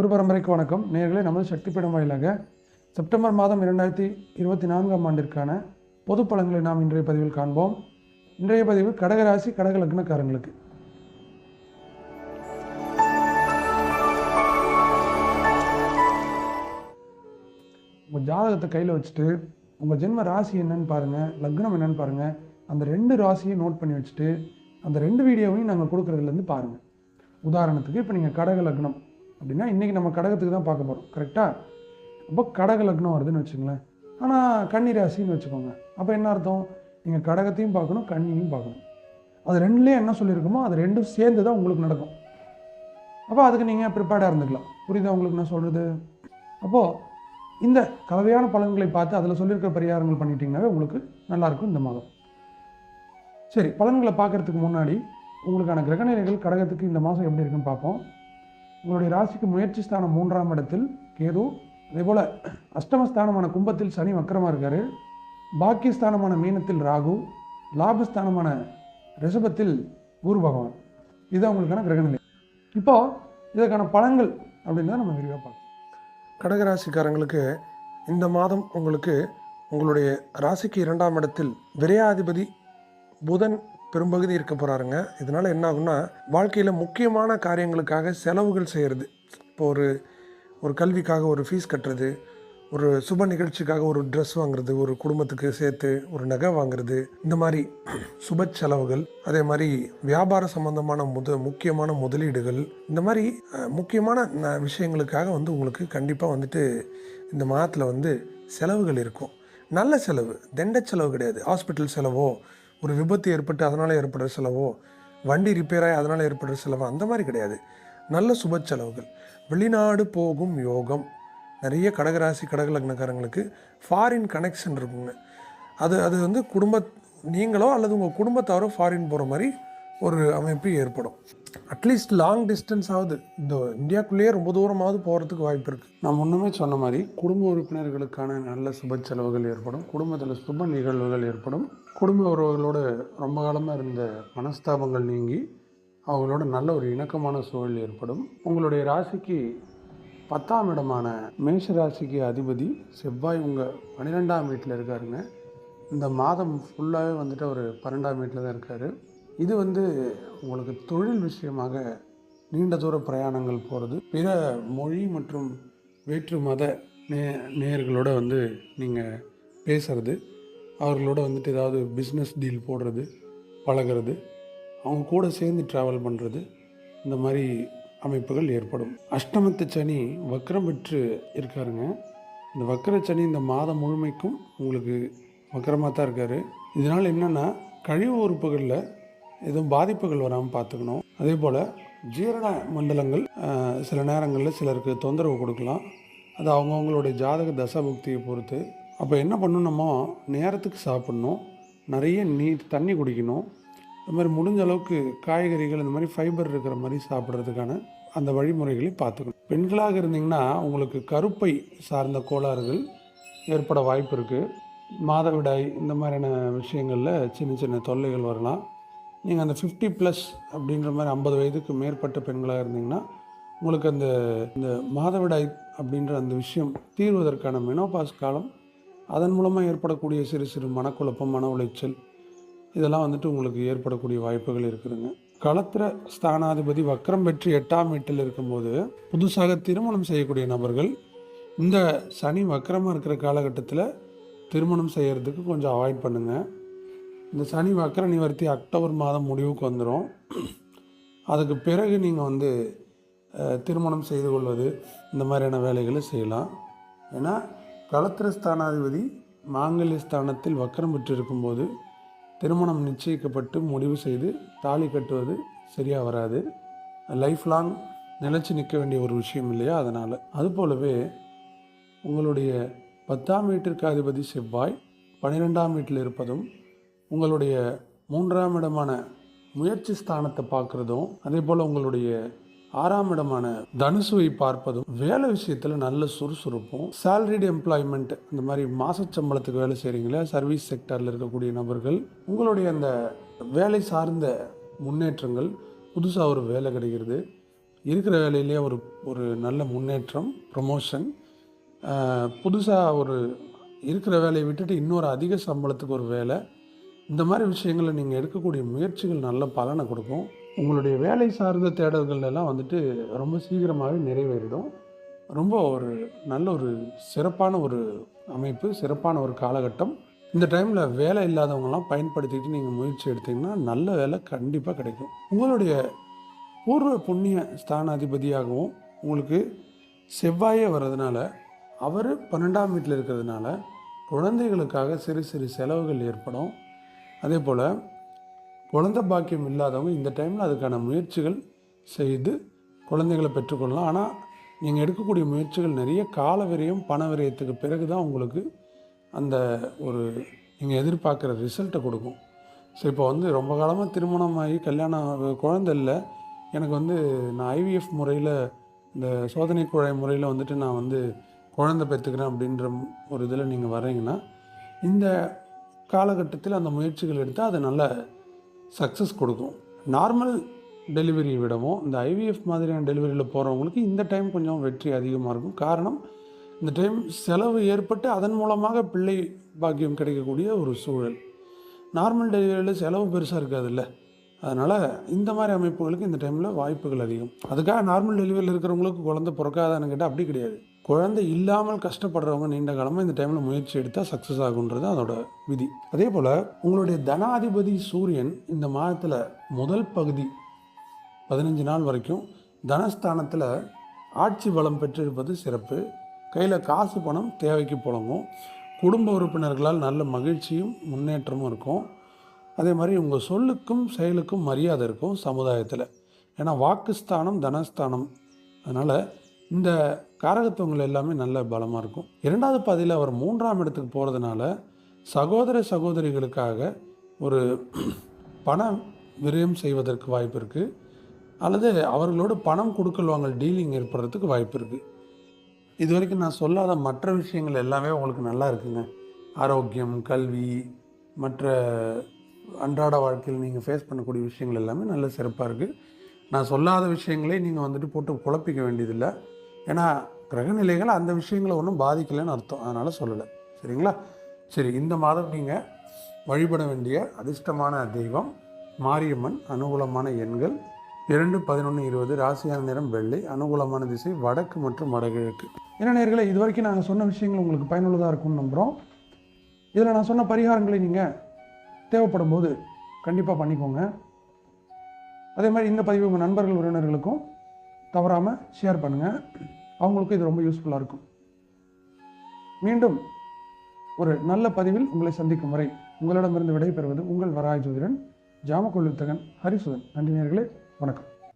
குரு பரம்பரைக்கு வணக்கம். நேர்களை நமது சக்தி பீடம் வாயிலாக செப்டம்பர் மாதம் இரண்டாயிரத்தி இருபத்தி நான்காம் ஆண்டிற்கான பொது பலன்களை நாம் இன்றைய பதிவில் காண்போம். இன்றைய பதிவு கடகராசி கடக லக்னக்காரங்களுக்கு. உங்கள் ஜாதகத்தை கையில் வச்சுட்டு உங்கள் ஜென்ம ராசி என்னன்னு பாருங்கள் லக்னம் என்னன்னு பாருங்கள் அந்த ரெண்டு ராசியும் நோட் பண்ணி வச்சுட்டு அந்த ரெண்டு வீடியோவையும் நாங்கள் கொடுக்குறதுலேருந்து பாருங்கள் உதாரணத்துக்கு இப்போ நீங்கள் கடக லக்னம் அப்படின்னா இன்றைக்கி நம்ம கடகத்துக்கு தான் பார்க்க போகிறோம் கரெக்டாக அப்போ கடக லக்னம் வருதுன்னு வச்சுங்களேன் ஆனால் கன்னி ராசின்னு வச்சுக்கோங்க. அப்போ என்ன அர்த்தம்? நீங்கள் கடகத்தையும் பார்க்கணும் கண்ணியும் பார்க்கணும். அது ரெண்டுலேயும் என்ன சொல்லியிருக்கோமோ அது ரெண்டும் சேர்ந்து தான் உங்களுக்கு நடக்கும். அப்போ அதுக்கு நீங்கள் ப்ரிப்பேர்டாக இருந்துக்கலாம். புரியுதா உங்களுக்கு நான் சொல்கிறது அப்போது இந்த கலவையான பலன்களை பார்த்து அதில் சொல்லியிருக்கிற பரிகாரங்கள் பண்ணிட்டீங்கன்னாவே உங்களுக்கு நல்லாயிருக்கும் இந்த மாதம். சரி பலன்களை பார்க்கறதுக்கு முன்னாடி உங்களுக்கான கிரகநிலைகள் கடகத்துக்கு இந்த மாதம் எப்படி இருக்குன்னு பார்ப்போம். உங்களுடைய ராசிக்கு முயற்சி ஸ்தானம் மூன்றாம் இடத்தில் கேது. அதே போல் அஷ்டமஸ்தானமான கும்பத்தில் சனி வக்கரமாக இருக்கார். பாக்கியஸ்தானமான மீனத்தில் ராகு. லாபஸ்தானமான ரிஷபத்தில் குரு பகவான். இதுதான் உங்களுக்கான கிரகநிலை இப்போது இதற்கான பலன்கள் தான் நம்ம விரிவாக பார்க்கலாம். கடகராசிக்காரங்களுக்கு இந்த மாதம் உங்களுக்கு உங்களுடைய ராசிக்கு இரண்டாம் இடத்தில் விரையாதிபதி புதன் பெரும்பகுதி இருக்க போகிறாருங்க இதனால் என்ன ஆகும்னா வாழ்க்கையில் முக்கியமான காரியங்களுக்காக செலவுகள் செய்கிறது இப்போ ஒரு ஒரு கல்விக்காக ஒரு ஃபீஸ் கட்டுறது ஒரு சுப நிகழ்ச்சிக்காக ஒரு ட்ரெஸ் வாங்குறது ஒரு குடும்பத்துக்கு சேர்த்து ஒரு நகை வாங்குறது இந்த மாதிரி சுப செலவுகள் அதே மாதிரி வியாபார சம்பந்தமான முத முக்கியமான முதலீடுகள் இந்த மாதிரி முக்கியமான ந- விஷயங்களுக்காக வந்து உங்களுக்கு கண்டிப்பாக வந்துட்டு இந்த மாதத்தில் வந்து செலவுகள் இருக்கும். நல்ல செலவு தெண்ட செலவு கிடையாது. ஹாஸ்பிட்டல் செலவோ ஒரு விபத்து ஏற்பட்டு அதனால் ஏற்படுற செலவோ வண்டி ரிப்பேராகி அதனால் ஏற்படுற செலவோ அந்த மாதிரி கிடையாது. நல்ல சுப செலவுகள். வெளிநாடு போகும் யோகம். நிறைய கடகராசி கடக லக்னக்காரங்களுக்கு ஃபாரின் கனெக்ஷன் இருக்குங்க. அது அது வந்து குடும்ப நீங்களோ அல்லது உங்கள் குடும்பத்தாரோ ஃபாரின் போகிற மாதிரி ஒரு அமைப்பு ஏற்படும். அட்லீஸ்ட் லாங் டிஸ்டன்ஸ் ஆகுது இந்த இந்தியாக்குள்ளேயே ரொம்ப தூரமாவது போகிறதுக்கு வாய்ப்பு இருக்குது நான் முன்னமே சொன்ன மாதிரி குடும்ப உறுப்பினர்களுக்கான நல்ல சுப செலவுகள் ஏற்படும். குடும்பத்தில் சுப நிகழ்வுகள் ஏற்படும். குடும்ப உறவுகளோட ரொம்ப காலமாக இருந்த மனஸ்தாபங்கள் நீங்கி அவங்களோட நல்ல ஒரு இணக்கமான சூழல் ஏற்படும். உங்களுடைய ராசிக்கு பத்தாம் இடமான மேஷ ராசிக்கு அதிபதி செவ்வாய் உங்கள் பன்னிரெண்டாம் வீட்டில் இருக்காருங்க. இந்த மாதம் ஃபுல்லாகவே வந்துட்டு அவர் பன்னெண்டாம் வீட்டில் தான் இருக்கார். இது வந்து உங்களுக்கு தொழில் விஷயமாக நீண்ட தூர பிரயாணங்கள் போகிறது. பிற மொழி மற்றும் வேற்று மத நே நேயர்களோட வந்து நீங்கள் பேசுறது. அவர்களோட வந்துட்டு ஏதாவது பிஸ்னஸ் டீல் போடுறது பழகுறது அவங்க கூட சேர்ந்து ட்ராவல் பண்ணுறது இந்த மாதிரி அமைப்புகள் ஏற்படும். அஷ்டமத்து சனி வக்ரம் பெற்று இருக்காருங்க. இந்த வக்கர சனி இந்த மாதம் முழுமைக்கும் உங்களுக்கு வக்கரமாக தான் இருக்கார். இதனால் என்னென்னா கழிவு உறுப்புகளில் எதுவும் பாதிப்புகள் வராமல் பார்த்துக்கணும். அதே போல் ஜீரண மண்டலங்கள் சில நேரங்களில் சிலருக்கு தொந்தரவு கொடுக்கலாம். அது அவங்கவுங்களுடைய ஜாதக தசாபுக்தியை பொறுத்து. அப்போ என்ன பண்ணணுமோ நேரத்துக்கு சாப்பிட்ணும். நிறைய நீர் தண்ணி குடிக்கணும். இந்த மாதிரி முடிஞ்ச அளவுக்கு காய்கறிகள் இந்த மாதிரி ஃபைபர் இருக்கிற மாதிரி சாப்பிட்றதுக்கான அந்த வழிமுறைகளை பார்த்துக்கணும். பெண்களாக இருந்தீங்கன்னா உங்களுக்கு கருப்பை சார்ந்த கோளாறுகள் ஏற்பட வாய்ப்பு இருக்குது மாதவிடாய் இந்த மாதிரியான விஷயங்களில் சின்ன சின்ன தொல்லைகள் வரலாம். நீங்கள் அந்த ஃபிஃப்டி ப்ளஸ் அப்படின்ற மாதிரி ஐம்பது வயதுக்கு மேற்பட்ட பெண்களாக இருந்தீங்கன்னா உங்களுக்கு அந்த இந்த மாதவிடாய் அப்படின்ற அந்த விஷயம் தீர்வதற்கான மெனோபாஸ் காலம் அதன் மூலமாக ஏற்படக்கூடிய சிறு சிறு மனக்குழப்பம் மன உளைச்சல் இதெல்லாம் வந்துட்டு உங்களுக்கு ஏற்படக்கூடிய வாய்ப்புகள் இருக்குதுங்க. களத்திர ஸ்தானாதிபதி வக்ரம் பெற்று எட்டாம் வீட்டில் இருக்கும்போது புதுசாக திருமணம் செய்யக்கூடிய நபர்கள் இந்த சனி வக்கரமாக இருக்கிற காலகட்டத்தில் திருமணம் செய்கிறதுக்கு கொஞ்சம் அவாய்ட் பண்ணுங்கள் இந்த சனி வக்கர நிவர்த்தி அக்டோபர் மாதம் முடிவுக்கு வந்துடும் அதுக்கு பிறகு நீங்கள் வந்து திருமணம் செய்து கொள்வது இந்த மாதிரியான வேலைகளை செய்யலாம். ஏன்னா களத்திர ஸ்தானாதிபதி மாங்கல்ய ஸ்தானத்தில் வக்கரம் பெற்று இருக்கும்போது திருமணம் நிச்சயிக்கப்பட்டு முடிவு செய்து தாலி கட்டுவது சரியாக வராது. லைஃப் லாங் நிலச்சி நிற்க வேண்டிய ஒரு விஷயம் இல்லையா? அதனால். அதுபோலவே உங்களுடைய பத்தாம் வீட்டிற்கு அதிபதி செவ்வாய் பன்னிரெண்டாம் வீட்டில் இருப்பதும் உங்களுடைய மூன்றாம் இடமான முயற்சி ஸ்தானத்தை பார்க்குறதும் அதே போல் உங்களுடைய ஆறாம் இடமான தனுசுவை பார்ப்பதும் வேலை விஷயத்தில் நல்ல சுறுசுறுப்பும் சேலரிடு எம்ப்ளாய்மெண்ட் இந்த மாதிரி மாசச்சம்பளத்துக்கு வேலை செய்கிறீங்களா சர்வீஸ் செக்டரில் இருக்கக்கூடிய நபர்கள் உங்களுடைய அந்த வேலை சார்ந்த முன்னேற்றங்கள் புதுசாக ஒரு வேலை கிடைக்கிறது. இருக்கிற வேலையிலேயே ஒரு ஒரு நல்ல முன்னேற்றம் ப்ரொமோஷன் புதுசாக ஒரு இருக்கிற வேலையை விட்டுட்டு இன்னொரு அதிக சம்பளத்துக்கு ஒரு வேலை இந்த மாதிரி விஷயங்களில் நீங்கள் எடுக்கக்கூடிய முயற்சிகள் நல்ல பலனை கொடுக்கும். உங்களுடைய வேலை சார்ந்த தேடல்கள்லாம் வந்துட்டு ரொம்ப சீக்கிரமாகவே நிறைவேறிடும். ரொம்ப ஒரு நல்ல ஒரு சிறப்பான ஒரு அமைப்பு சிறப்பான ஒரு காலகட்டம். இந்த டைமில் வேலை இல்லாதவங்கலாம் பயன்படுத்திட்டு நீங்கள் முயற்சி எடுத்தீங்கன்னா நல்ல வேலை கண்டிப்பாக கிடைக்கும். உங்களுடைய பூர்வ புண்ணிய ஸ்தானாதிபதியாகவும் உங்களுக்கு செவ்வாயே வர்றதுனால அவர் பன்னெண்டாம் வீட்டில் இருக்கிறதுனால குழந்தைகளுக்காக சிறு சிறு செலவுகள் ஏற்படும். அதே போல் குழந்தை பாக்கியம் இல்லாதவங்க இந்த டைமில் அதுக்கான முயற்சிகள் செய்து குழந்தைகளை பெற்றுக்கொள்ளலாம். ஆனால் நீங்கள் எடுக்கக்கூடிய முயற்சிகள் நிறைய கால விரயம் பண விரயத்துக்கு பிறகு தான் உங்களுக்கு அந்த ஒரு நீங்கள் எதிர்பார்க்குற ரிசல்ட்டை கொடுக்கும். ஸோ இப்போ வந்து ரொம்ப காலமாக திருமணம் ஆகி கல்யாணம் ஆக- குழந்தை இல்லை. எனக்கு வந்து நான் ஐவிஎஃப் முறையில் இந்த சோதனை குழாய் முறையில் வந்துட்டு நான் வந்து குழந்தை பெற்றுக்கிறேன் அப்படின்ற ஒரு இதில் நீங்கள் வர்றீங்கன்னா இந்த காலகட்டத்தில் அந்த முயற்சிகள் எடுத்தால் அது நல்ல சக்ஸஸ் கொடுக்கும். நார்மல் டெலிவரியை விடவும் இந்த ஐவிஎஃப் மாதிரியான டெலிவரியில் போகிறவங்களுக்கு இந்த டைம் கொஞ்சம் வெற்றி அதிகமாக இருக்கும். காரணம் இந்த டைம் செலவு ஏற்பட்டு அதன் மூலமாக பிள்ளை பாக்கியம் கிடைக்கக்கூடிய ஒரு சூழல். நார்மல் டெலிவரியில் செலவு பெருசாக இருக்காதுல்ல. அதனால் இந்த மாதிரி அமைப்புகளுக்கு இந்த டைமில் வாய்ப்புகள் அதிகம். அதுக்காக நார்மல் டெலிவரியில் இருக்கிறவங்களுக்கு குழந்தை பிறக்காதான்னு கேட்டால் அப்படி கிடையாது. குழந்தை இல்லாமல் கஷ்டப்படுறவங்க நீண்ட காலமாக இந்த டைமில் முயற்சி எடுத்தால் சக்ஸஸ் ஆகுன்றது அதோட விதி. அதே போல் உங்களுடைய தனாதிபதி சூரியன் இந்த மாதத்தில் முதல் பகுதி பதினஞ்சு நாள் வரைக்கும் தனஸ்தானத்தில் ஆட்சி பலம் பெற்றிருப்பது சிறப்பு. கையில் காசு பணம் தேவைக்கு புழங்கும். குடும்ப உறுப்பினர்களால் நல்ல மகிழ்ச்சியும் முன்னேற்றமும் இருக்கும். அதே மாதிரி உங்கள் சொல்லுக்கும் செயலுக்கும் மரியாதை இருக்கும் சமுதாயத்தில். ஏன்னா வாக்குஸ்தானம் தனஸ்தானம். அதனால் இந்த காரகத்துவங்கள் எல்லாமே நல்ல பலமாக இருக்கும். இரண்டாவது பாதியில் அவர் மூன்றாம் இடத்துக்கு போகிறதுனால சகோதர சகோதரிகளுக்காக ஒரு பண விரயம் செய்வதற்கு வாய்ப்பு இருக்குது அல்லது அவர்களோடு பணம் கொடுக்கல் வாங்கல் டீலிங் ஏற்படுறதுக்கு வாய்ப்பு இருக்குது இது வரைக்கும் நான் சொல்லாத மற்ற விஷயங்கள் எல்லாமே உங்களுக்கு நல்லா இருக்குங்க. ஆரோக்கியம் கல்வி மற்ற அன்றாட வாழ்க்கையில் நீங்கள் ஃபேஸ் பண்ணக்கூடிய விஷயங்கள் எல்லாமே நல்ல சிறப்பாக இருக்குது நான் சொல்லாத விஷயங்களே நீங்கள் வந்துட்டு போட்டு குழப்பிக்க வேண்டியதில்லை. ஏன்னா கிரகநிலைகள் அந்த விஷயங்களை ஒன்றும் பாதிக்கலைன்னு அர்த்தம். அதனால் சொல்லலை. சரிங்களா? சரி இந்த மாதம் நீங்கள் வழிபட வேண்டிய அதிர்ஷ்டமான தெய்வம் மாரியம்மன் அனுகூலமான எண்கள் இரண்டு பதினொன்று இருபது ராசியான நிறம் வெள்ளை அனுகூலமான திசை வடக்கு மற்றும் வடகிழக்கு. என்ன நேர்களை இது வரைக்கும் நாங்கள் சொன்ன விஷயங்கள் உங்களுக்கு பயனுள்ளதாக இருக்கும்னு நம்புகிறோம் இதில் நான் சொன்ன பரிகாரங்களை நீங்கள் தேவைப்படும் போது கண்டிப்பாக பண்ணிக்கோங்க. அதே மாதிரி இந்த பதிவு உங்கள் நண்பர்கள் உறவினர்களுக்கும் தவறாமல் ஷேர் பண்ணுங்கள் அவங்களுக்கும் இது ரொம்ப யூஸ்ஃபுல்லாக இருக்கும். மீண்டும் ஒரு நல்ல பதிவில் உங்களை சந்திக்கும் வரை உங்களிடமிருந்து விடைபெறுவது உங்கள் வராய் ஜோதிடன் ஜாமக்கொள்ளுத்தகன் ஹரிசுதன். நன்றி நேர்களே வணக்கம்.